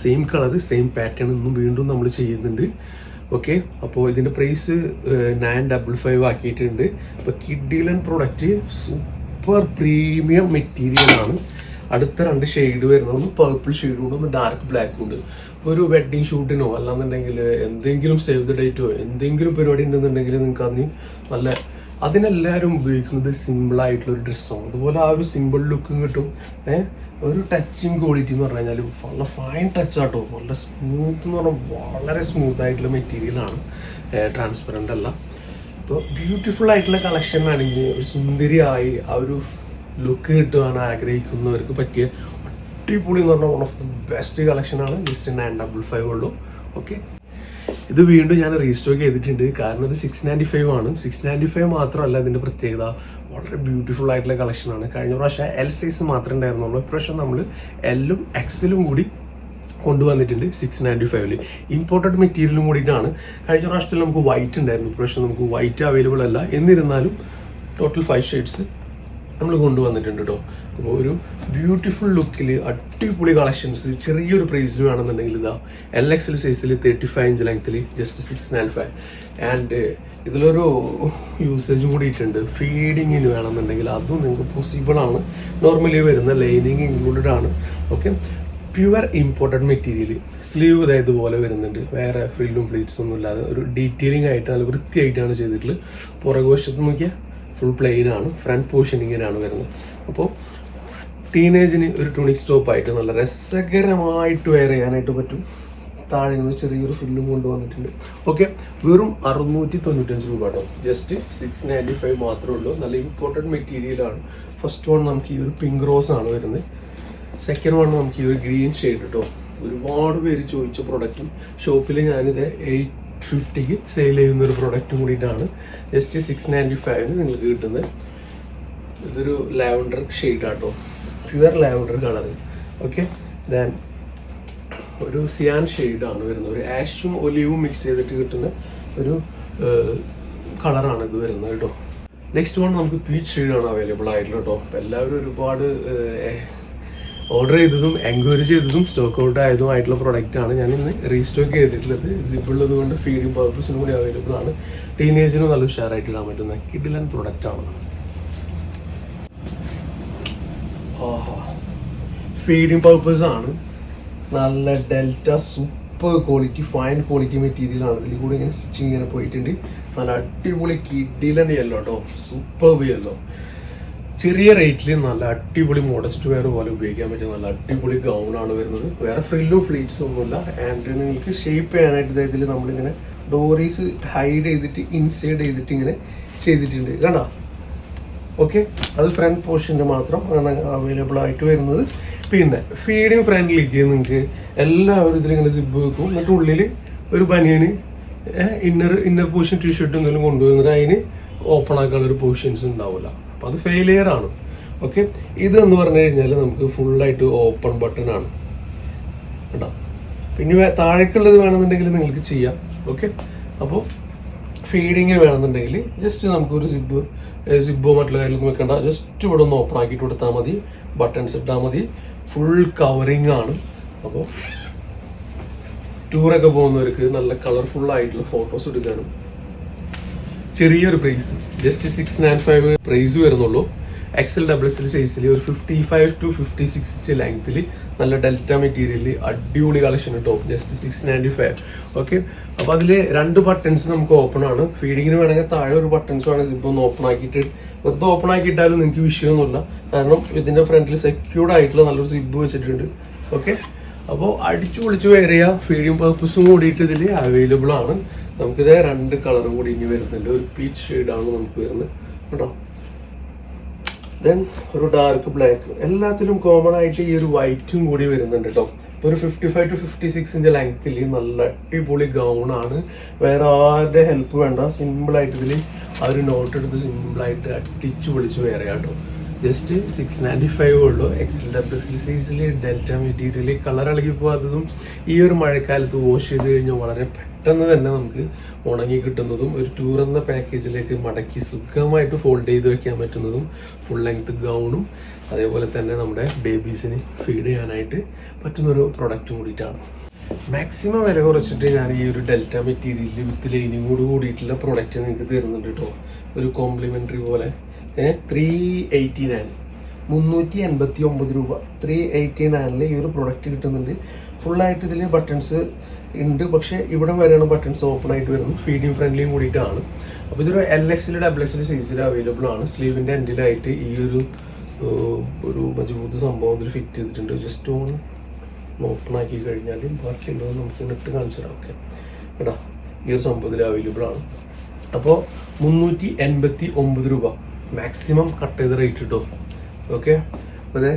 സെയിം കളർ സെയിം പാറ്റേൺ ഇന്നും വീണ്ടും നമ്മൾ ചെയ്യുന്നുണ്ട്. ഓക്കെ അപ്പോൾ ഇതിന്റെ പ്രൈസ് നയൻ ഡബിൾ ഫൈവ് ആക്കിയിട്ടുണ്ട്. അപ്പോൾ കിഡിലൻ പ്രൊഡക്റ്റ് സൂപ്പർ പ്രീമിയം മെറ്റീരിയൽ ആണ്. അടുത്ത രണ്ട് ഷെയ്ഡ് വരുന്നത് ഒന്ന് പർപ്പിൾ ഷെയ്ഡും ഉണ്ട് ഒന്ന് ഡാർക്ക് ബ്ലാക്കും ഉണ്ട്. ഒരു വെഡ്ഡിങ് ഷൂട്ടിനോ അല്ലാന്നുണ്ടെങ്കിൽ എന്തെങ്കിലും സേവ് ദ ഡേറ്റോ എന്തെങ്കിലും പരിപാടി ഉണ്ടെന്നുണ്ടെങ്കിൽ നിങ്ങൾക്ക് അതിന് നല്ല അതിനെല്ലാവരും ഉപയോഗിക്കുന്നത് സിമ്പിൾ ആയിട്ടുള്ള ഒരു ഡ്രസ്സാണ് അതുപോലെ ആ ഒരു സിമ്പിൾ ലുക്കും കിട്ടും. ഏഹ് ഒരു ടച്ചിങ് ക്വാളിറ്റി എന്ന് പറഞ്ഞു കഴിഞ്ഞാൽ നല്ല ഫൈൻ ടച്ച് ആട്ടോ. നല്ല സ്മൂത്ത് എന്ന് പറഞ്ഞാൽ വളരെ സ്മൂത്ത് ആയിട്ടുള്ള മെറ്റീരിയലാണ് ട്രാൻസ്പെറന്റ് അല്ല. അപ്പോൾ ബ്യൂട്ടിഫുൾ ആയിട്ടുള്ള കളക്ഷൻ ആണെങ്കിൽ ഒരു സുന്ദരിയായി ആ ഒരു ലുക്ക് കിട്ടുവാൻ ആഗ്രഹിക്കുന്നവർക്ക് പറ്റിയ അടിപൊളി എന്ന് പറഞ്ഞാൽ വൺ ഓഫ് ദി ബെസ്റ്റ് കളക്ഷനാണ് ജസ്റ്റ് നയൻ ഡബിൾ ഫൈവ് ഉള്ളൂ. ഓക്കെ ഇത് വീണ്ടും ഞാൻ റീസ്റ്റോക്ക് ചെയ്തിട്ടുണ്ട്. കാരണം ഇത് സിക്സ് നയന്റി ഫൈവ് ആണ്. സിക്സ് നയന്റി ഫൈവ് മാത്രമല്ല ഇതിന്റെ പ്രത്യേകത. വളരെ ബ്യൂട്ടിഫുൾ ആയിട്ടുള്ള കളക്ഷനാണ് കഴിഞ്ഞ പ്രാവശ്യം എൽ സൈസ് മാത്രമേ ഉണ്ടായിരുന്നുള്ളൂ. ഇപ്രാവശ്യം നമ്മൾ എല്ലും എക്സലും കൂടി കൊണ്ടുവന്നിട്ടുണ്ട് സിക്സ് നയന്റി ഫൈവിൽ ഇമ്പോർട്ടഡ് മെറ്റീരിയലും കൂടിയിട്ടാണ്. കഴിഞ്ഞ പ്രാവശ്യത്തിൽ നമുക്ക് വൈറ്റ് ഉണ്ടായിരുന്നു. ഇപ്രാവശ്യം നമുക്ക് വൈറ്റ് അവൈലബിൾ അല്ല. എന്നിരുന്നാലും ടോട്ടൽ ഫൈവ് ഷെയ്ഡ്സ് നമ്മൾ കൊണ്ടുവന്നിട്ടുണ്ട് കേട്ടോ അപ്പോൾ ഒരു ബ്യൂട്ടിഫുൾ ലുക്കിൽ അടിപൊളി കളക്ഷൻസ് ചെറിയൊരു പ്രൈസ് വേണമെന്നുണ്ടെങ്കിൽ ഇതാ. എൽ എക്സ് എൽ സൈസിൽ തേർട്ടി ഫൈവ് ഇഞ്ച് ലെങ്ത്തിൽ just six nine five and ഇതിലൊരു യൂസേജും കൂടിയിട്ടുണ്ട്. ഫീഡിങ്ങിന് വേണമെന്നുണ്ടെങ്കിൽ അതും നിങ്ങൾക്ക് പോസിബിൾ ആണ്. നോർമലി വരുന്ന ലൈനിങ് ഇൻക്ലൂഡഡ് ആണ്. Okay pure imported material sleeve ഇതായത് ഇതുപോലെ വരുന്നുണ്ട്. വേറെ ഫ്രില്ലും പ്ലീറ്റ്സ് ഒന്നും ഇല്ലാതെ. ഒരു ഡീറ്റെയിലിംഗ് ആയിട്ട് നല്ല വൃത്തിയായിട്ടാണ് ചെയ്തിട്ടുള്ളത്. പുറകുവശത്ത് നോക്കിയാൽ ഫുൾ പ്ലെയിൻ ആണ് ഫ്രണ്ട് പോർഷൻ ഇങ്ങനെയാണ് വരുന്നത്. അപ്പോൾ ടീനേജിന് ഒരു ടുണിക് സ്റ്റോപ്പ് ആയിട്ട് നല്ല രസകരമായിട്ട് വെയർ ചെയ്യാനായിട്ട് പറ്റും. താഴെ നിന്ന് ചെറിയൊരു ഫില്ലും കൊണ്ടുവന്നിട്ടുണ്ട്. ഓക്കെ വെറും അറുന്നൂറ്റി തൊണ്ണൂറ്റഞ്ച് രൂപ കേട്ടോ. ജസ്റ്റ് സിക്സ് നയന്റി ഫൈവ് മാത്രമേ ഉള്ളൂ. നല്ല ഇമ്പോർട്ടന്റ് മെറ്റീരിയലാണ് ഫസ്റ്റ് വൺ നമുക്ക് ഈ ഒരു പിങ്ക് റോസ് ആണ് വരുന്നത്. സെക്കൻഡ് വൺ നമുക്ക് ഈ ഒരു ഗ്രീൻ ഷെയ്ഡ് കേട്ടോ ഒരുപാട് പേര് ചോദിച്ച പ്രൊഡക്റ്റും ഷോപ്പിൽ ഞാനിത് എയ്റ്റ് ഫിഫ്റ്റിക്ക് സെയിൽ ചെയ്യുന്ന ഒരു പ്രൊഡക്റ്റും കൂടിയിട്ടാണ് ജസ്റ്റ് സിക്സ് നയന്റി ഫൈവിന് നിങ്ങൾക്ക് കിട്ടുന്നത്. ഇതൊരു ലാവൻഡർ ഷെയ്ഡ് ആട്ടോ. Pure lavender colour okay then ഒരു സിയാൻ ഷെയ്ഡാണ് വരുന്നത്. ഒരു ആഷും ഒലിവും മിക്സ് ചെയ്തിട്ട് കിട്ടുന്ന ഒരു കളറാണ് ഇത് വരുന്നത് കേട്ടോ. നെക്സ്റ്റ് വൺ നമുക്ക് പീച്ച് ഷെയ്ഡാണ് അവൈലബിൾ ആയിട്ടുള്ളത് കേട്ടോ. എല്ലാവരും ഒരുപാട് ഓർഡർ ചെയ്തതും എൻക്വയറി ചെയ്തതും സ്റ്റോക്ക് ഔട്ട് ആയതുമായിട്ടുള്ള ആണ് ഞാൻ ഇന്ന് റീസ്റ്റോക്ക് ചെയ്തിട്ടുള്ളത് സിപ്പ് കൊണ്ട് ഫീഡിങ് പർപ്പസിനും കൂടി അവൈലബിൾ ആണ്. ടീനേജിനും നല്ല ഉഷാറായിട്ട് ഇടാൻ പറ്റുന്ന കിഡിലൻ പ്രൊഡക്റ്റ് ആണ്. ഫീഡിങ് പർപ്പസ് ആണ്. നല്ല delta super quality fine quality material ആണ്. ഇതിൽ കൂടി ഇങ്ങനെ സ്റ്റിച്ചിങ് ഇങ്ങനെ പോയിട്ടുണ്ട്. നല്ല അടിപൊളി കിഡിലൻ യെല്ലോ കേട്ടോ സൂപ്പർ യെല്ലോ ചെറിയ റേറ്റിൽ നല്ല അടിപൊളി മോഡസ്റ്റ് വെയർ പോലെ ഉപയോഗിക്കാൻ പറ്റിയ നല്ല അടിപൊളി ഗൗണാണ് വരുന്നത്. വേറെ ഫ്രില്ലും ഫ്ലീറ്റ്സും ഒന്നുമില്ല. ആൻഡ് നിങ്ങൾക്ക് ഷേപ്പ് ചെയ്യാനായിട്ട് ഇതിൽ നമ്മളിങ്ങനെ ഡോറീസ് ഹൈഡ് ചെയ്തിട്ട് ഇൻസൈഡ് ചെയ്തിട്ട് ഇങ്ങനെ ചെയ്തിട്ടുണ്ട്. കണ്ടോ? ഓക്കെ അത് ഫ്രണ്ട് പോർഷന്റെ മാത്രം ആണ് അവൈലബിൾ ആയിട്ട് വരുന്നത്. പിന്നെ ഫീഡിങ് ഫ്രണ്ടിലേക്ക് നിങ്ങൾക്ക് എല്ലാവരും ഇതിലിങ്ങനെ സിബ് വെക്കും. എന്നിട്ട് ഉള്ളിൽ ഒരു ബനിയന് inner inner portion T shirt എന്തെങ്കിലും കൊണ്ടുവന്നിട്ട് അതിന് ഓപ്പൺ ആക്കാനുള്ള ഒരു പോർഷൻസ് ഉണ്ടാവില്ല. അപ്പം അത് ഫെയിലിയർ ആണ്. ഓക്കെ ഇത് എന്ന് പറഞ്ഞു കഴിഞ്ഞാൽ നമുക്ക് ഫുള്ളായിട്ട് ഓപ്പൺ ബട്ടൺ ആണ്. കേട്ടോ പിന്നെ താഴേക്കുള്ളത് വേണമെന്നുണ്ടെങ്കിൽ നിങ്ങൾക്ക് ചെയ്യാം. ഓക്കെ അപ്പോൾ ഫീഡിങ് വേണമെന്നുണ്ടെങ്കിൽ ജസ്റ്റ് നമുക്കൊരു സിബ് സിബോ മറ്റുള്ള കാര്യങ്ങളൊന്നും വെക്കണ്ട. ജസ്റ്റ് ഇവിടെ ഒന്ന് ഓപ്പൺ ആക്കിയിട്ട് കൊടുത്താൽ മതി. ബട്ടൺസ് ഇട്ടാൽ മതി. ഫുൾ കവറിങ് ആണ്. അപ്പോൾ ടൂറൊക്കെ പോകുന്നവർക്ക് നല്ല കളർഫുൾ ആയിട്ടുള്ള ഫോട്ടോസ് എടുക്കാനും ചെറിയൊരു price just six nine five price വരുന്നുള്ളൂ. എക്സൽ ഡബിൾ എക്സൽ സൈസിൽ ഒരു fifty five to fifty six inch ലെങ്ത്തിൽ നല്ല ഡെൽറ്റ മെറ്റീരിയലിൽ അടിപൊളി കളക്ഷൻ കേട്ടോ just six ninety five okay അപ്പോൾ അതിൽ രണ്ട് ബട്ടൺസ് നമുക്ക് ഓപ്പൺ ആണ്. ഫീഡിങ്ങിന് വേണമെങ്കിൽ താഴെ ഒരു ബട്ടൺസ് വേണമെങ്കിൽ ഇപ്പോൾ ഒന്ന് ഓപ്പൺ ആക്കിയിട്ട്. വെറുതെ ഓപ്പൺ ആക്കിയിട്ടാലും നിങ്ങൾക്ക് വിഷയമൊന്നുമില്ല. കാരണം ഇതിന്റെ ഫ്രണ്ടിൽ സെക്യൂർഡ് ആയിട്ടുള്ള നല്ലൊരു സിബ് വെച്ചിട്ടുണ്ട്. ഓക്കെ അപ്പോൾ അടിച്ചു പൊളിച്ച് വേറെയാ ഫീഡിങ് പർപ്പസും കൂടിയിട്ട് ഇതിൽ അവൈലബിൾ ആണ്. നമുക്കിത് രണ്ട് കളറും കൂടി ഇനി വരുന്നുണ്ട്. ഒരു പീച്ച് ഷെയ്ഡാണ് നമുക്ക് വരുന്നത്. കേട്ടോ ദെൻ ഒരു ഡാർക്ക് ബ്ലാക്ക് എല്ലാത്തിലും കോമൺ ആയിട്ട് ഈ ഒരു വൈറ്റും കൂടി വരുന്നുണ്ട് കേട്ടോ ഒരു ഫിഫ്റ്റി ഫൈവ് ടു ഫിഫ്റ്റി സിക്സിന്റെ ലെങ്ത്തിൽ നല്ല അടിപൊളി ഗൗൺ ആണ്. വേറെ ആരുടെ ഹെൽപ്പ് വേണ്ട. സിമ്പിളായിട്ട് ഇതിൽ ആ ഒരു നോട്ട് എടുത്ത് സിമ്പിളായിട്ട് അടിച്ചു പൊളിച്ച് വേറെ കേട്ടോ ജസ്റ്റ് സിക്സ് നയന്റി ഫൈവ് ഉള്ളൂ എക്സൽ ഡബ്ല്യു സി സൈസിൽ ഡെൽറ്റ മെറ്റീരിയൽ കളർ ഇളകി പോകാത്തതും ഈ ഒരു മഴക്കാലത്ത് വാഷ് ചെയ്ത് കഴിഞ്ഞാൽ വളരെ പെട്ടെന്ന് തന്നെ നമുക്ക് ഉണങ്ങി കിട്ടുന്നതും ഒരു ടൂർ എന്ന പാക്കേജിലേക്ക് മടക്കി സുഖമായിട്ട് ഫോൾഡ് ചെയ്ത് വെക്കാൻ പറ്റുന്നതും ഫുൾ ലെങ്ത് ഗൗണും അതേപോലെ തന്നെ നമ്മുടെ ബേബീസിന് ഫീഡ് ചെയ്യാനായിട്ട് പറ്റുന്നൊരു പ്രൊഡക്റ്റും കൂടിയിട്ടാണ്. മാക്സിമം വില കുറച്ചിട്ട് ഞാൻ ഈ ഒരു ഡെൽറ്റ മെറ്റീരിയലിൽ വിത്ത് ലൈനിങ്ങോട് കൂടിയിട്ടുള്ള പ്രൊഡക്റ്റ് നിങ്ങൾക്ക് തരുന്നുണ്ട് കേട്ടോ ഒരു കോംപ്ലിമെന്ററി പോലെ. ത്രീ എയ്റ്റി നയൻ മുന്നൂറ്റി എൺപത്തി ഒമ്പത് രൂപ. ത്രീ എയ്റ്റി നയനിൽ ഈ ഒരു പ്രൊഡക്റ്റ് കിട്ടുന്നുണ്ട്. ഫുള്ളായിട്ട് ഇതിൽ ബട്ടൺസ് ഉണ്ട്. പക്ഷേ ഇവിടെ വരെയാണ് ബട്ടൺസ് ഓപ്പൺ ആയിട്ട് വരുന്നത്. ഫീഡിങ് ഫ്രണ്ട്ലിയും കൂടിയിട്ടാണ്. അപ്പോൾ ഇതൊരു എൽ എക്സിൽ ഡബിൾ എക്സിൽ സൈസിൽ അവൈലബിൾ ആണ്. സ്ലീവിന്റെ എൻഡിലായിട്ട് ഈ ഒരു ഒരു മജബൂത്ത് സംഭവം ഇതിൽ ഫിറ്റ് ചെയ്തിട്ടുണ്ട്. ജസ്റ്റ് ഒന്ന് ഓപ്പൺ ആക്കി കഴിഞ്ഞാൽ ബാക്കിയുള്ളത് നമുക്ക് ഇട്ട് കാണിച്ചു തരാം. ഓക്കെ കേട്ടോ ഈ ഒരു സംഭവത്തിൽ അവൈലബിൾ ആണ്. അപ്പോൾ മുന്നൂറ്റി എൺപത്തി ഒമ്പത് രൂപ. മാക്സിമം കട്ട് ചെയ്ത റേറ്റ് കിട്ടും ഓക്കെ അതെ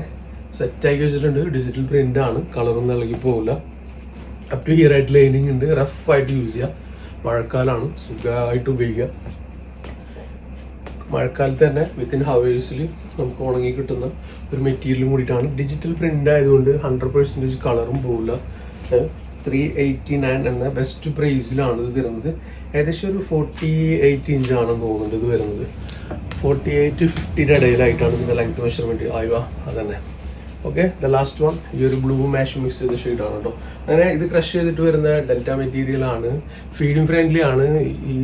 സെറ്റാക്കി വെച്ചിട്ടുണ്ട്. ഡിജിറ്റൽ പ്രിന്റ് ആണ്. കളറൊന്നും ഇളകി പോകില്ല അപ് ടു ഹിയർ ആയിട്ട് ലൈനിങ് ഉണ്ട്. റഫ് ആയിട്ട് യൂസ് ചെയ്യുക മഴക്കാലമാണ് സുഖമായിട്ട് ഉപയോഗിക്കുക മഴക്കാലത്ത് തന്നെ വിത്തിൻ ഹവേഴ്സിൽ നമുക്ക് ഉണങ്ങി കിട്ടുന്ന ഒരു മെറ്റീരിയലും കൂടിയിട്ടാണ്. ഡിജിറ്റൽ പ്രിന്റ് ആയതുകൊണ്ട് ഹൺഡ്രഡ് പെർസെന്റേജ് കളറും പോകില്ല ത്രീ എയ്റ്റി നയൻ എന്ന ബെസ്റ്റ് പ്രൈസിലാണ് ഇത് വരുന്നത്. ഏകദേശം ഒരു ഫോർട്ടി എയ്റ്റ് ഇഞ്ചാണെന്ന് തോന്നുന്നുണ്ട് ഇത് വരുന്നത്. ഫോർട്ടി എയ്റ്റ് ഫിഫ്റ്റിയുടെ ഇടയിലായിട്ടാണ് ഇതിന്റെ ലെങ്ത് മെഷർമെന്റ് ആയുവ. അതന്നെ. ഓക്കെ ദ ലാസ്റ്റ് വൺ ഈ ഒരു ബ്ലൂ മാഷ് മിക്സ് ചെയ്ത ഷെയ്ഡാണ് കേട്ടോ അങ്ങനെ ഇത് ക്രഷ് ചെയ്തിട്ട് വരുന്ന ഡെൽറ്റ മെറ്റീരിയൽ ആണ്. ഫീഡിങ് ഫ്രണ്ട്ലി ആണ്.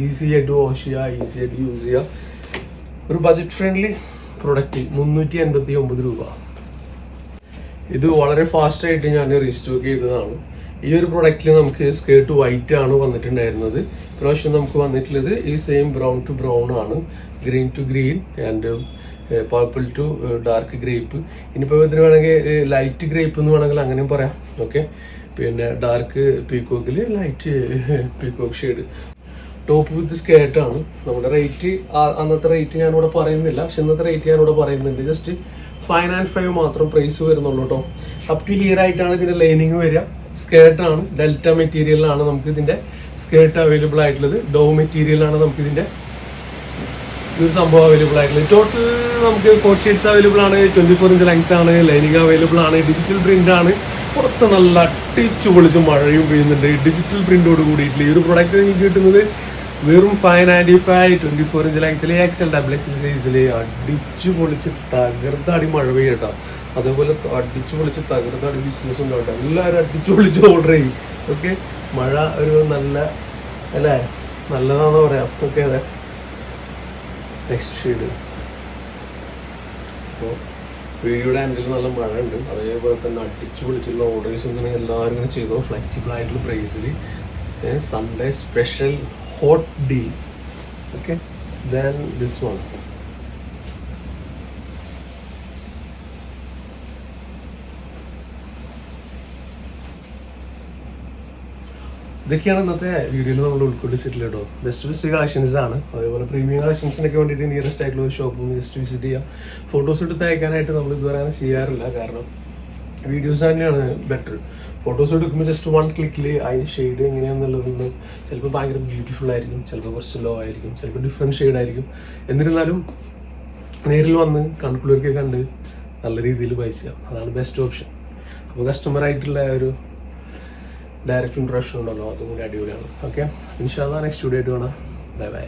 ഈസി ആയിട്ട് വാഷ് ചെയ്യുക ഈസി ആയിട്ട് യൂസ് ചെയ്യുക. ഒരു ബജറ്റ് ഫ്രണ്ട്ലി പ്രൊഡക്റ്റ് മുന്നൂറ്റി എൺപത്തി ഒമ്പത് രൂപ. ഇത് വളരെ ഫാസ്റ്റായിട്ട് ഞാൻ റീസ്റ്റോക്ക് ചെയ്തതാണ്. ഈ ഒരു പ്രൊഡക്റ്റിൽ നമുക്ക് സ്കേർട്ട് വൈറ്റ് ആണ് വന്നിട്ടുണ്ടായിരുന്നത്. ഇപ്രാവശ്യം നമുക്ക് വന്നിട്ടുള്ളത് ഈ സെയിം ബ്രൗൺ ടു ബ്രൗൺ ആണ്. Green to green and purple to dark grape ഇനിയിപ്പോൾ ഇതിന് വേണമെങ്കിൽ ലൈറ്റ് ഗ്രേപ്പ് എന്ന് വേണമെങ്കിൽ അങ്ങനെയും പറയാം. ഓക്കെ പിന്നെ dark പീക്കോക്കിൽ light peacock shade top with skirt ആണ്. നമ്മുടെ റേറ്റ് അന്നത്തെ റേറ്റ് ഞാനിവിടെ പറയുന്നില്ല. പക്ഷെ ഇന്നത്തെ റേറ്റ് ഞാനിവിടെ പറയുന്നുണ്ട്. ജസ്റ്റ് ഫൈവ് ആൻഡ് ഫൈവ് മാത്രം പ്രൈസ് വരുന്നുള്ളൂ കേട്ടോ അപ് ടു ഹിയർ ആയിട്ടാണ് ഇതിന്റെ ലൈനിങ് വരിക. സ്കേർട്ട് ആണ് ഡെൽറ്റ മെറ്റീരിയലാണ് നമുക്ക് ഇതിന്റെ സ്കേർട്ട് അവൈലബിൾ ആയിട്ടുള്ളത്. ഡോ മെറ്റീരിയലാണ് നമുക്ക് ഇതിന്റെ ഒരു സംഭവം അവൈലബിൾ ആയിട്ടുള്ളത്. ടോട്ടൽ നമുക്ക് ഫോർ ഷീറ്റ്സ് അവൈലബിൾ ആണ് ട്വന്റി ഫോർ ഇഞ്ച് ലെങ്ത് ആണ് ലൈനിങ് അവൈലബിൾ ആണ് ഡിജിറ്റൽ പ്രിന്റ് ആണ്. പുറത്ത് നല്ല അട്ടിച്ചു പൊളിച്ച് മഴയും പെയ്യുന്നുണ്ട്. ഡിജിറ്റൽ പ്രിന്റോട് കൂടിയിട്ടില്ല. ഈ ഒരു പ്രൊഡക്റ്റ് എനിക്ക് കിട്ടുന്നത് വെറും five ninety five twenty four inch ലെങ്ത്തിൽ എക്സൽ ഡബിൾ എക്സ് സൈസിൽ അടിച്ചു പൊളിച്ച് തകർത്താടി മഴ പെയ്യട്ടോ അതേപോലെ അടിച്ചു പൊളിച്ച് തകർത്താടി ബിസിനസ് ഉണ്ടാവട്ടെ. എല്ലാവരും അടിച്ചു പൊളിച്ച് ഓർഡർ ചെയ്യും. ഓക്കെ മഴ ഒരു നല്ല അല്ലേ? നല്ലതാണെന്ന് പറയാം. ഓക്കെ അതെ. നെക്സ്റ്റ് ഷെയ്ഡ് അപ്പോൾ വീഡിയോയുടെ ആൻഡിൽ നല്ല മഴ ഉണ്ട്. അതേപോലെ തന്നെ അടിച്ചു പൊളിച്ചുള്ള ഓർഡേഴ്സ് ഇങ്ങനെ എല്ലാവരും ഇങ്ങനെ ചെയ്തോ. ഫ്ലെക്സിബിൾ ആയിട്ടുള്ള പ്രൈസിൽ Sunday special hot deal okay then this one ഇതൊക്കെയാണ് ഇന്നത്തെ വീഡിയോയിൽ നമ്മൾ ഉൾക്കൊള്ളിച്ചിട്ടില്ല കേട്ടോ. ബെസ്റ്റ് ബെസ്റ്റ് കളക്ഷൻസ് ആണ്. അതേപോലെ പ്രീമിയം കളക്ഷൻസിനൊക്കെ വേണ്ടിയിട്ട് നിയറസ്റ്റ് ആയിട്ടുള്ള ഒരു ഷോപ്പും ജസ്റ്റ് വിസിറ്റ് ചെയ്യുക ഫോട്ടോസ് എടുത്ത് അയക്കാനായിട്ട് നമ്മൾ ഇതുവരെ ചെയ്യാറില്ല. കാരണം വീഡിയോസ് തന്നെയാണ് ബെറ്റർ ഫോട്ടോസ് എടുക്കുമ്പോൾ ജസ്റ്റ് വൺ ക്ലിക്കിൽ അതിന്റെ ഷെയ്ഡ് എങ്ങനെയാണെന്നുള്ളതൊന്ന് ചിലപ്പോൾ ഭയങ്കര ബ്യൂട്ടിഫുൾ ആയിരിക്കും ചിലപ്പോൾ കുറച്ച് ലോ ആയിരിക്കും ചിലപ്പോൾ ഡിഫറെന്റ് ഷെയ്ഡ് ആയിരിക്കും. എന്നിരുന്നാലും നേരിൽ വന്ന് കൺകുളിയൊക്കെ കണ്ട് നല്ല രീതിയിൽ ബൈ ചെയ്യാം. അതാണ് ബെസ്റ്റ് ഓപ്ഷൻ അപ്പോൾ കസ്റ്റമർ ആയിട്ടുള്ള ഒരു ഡയറക്റ്റ് ഇൻട്രഷൻ ഉണ്ടല്ലോ അതും കൂടി അടിപൊളിയാണ്. ഓക്കെ ഇൻഷാല്ല നെക്സ്റ്റ് വീഡിയോ ആയിട്ട് കാണാം. Bye bye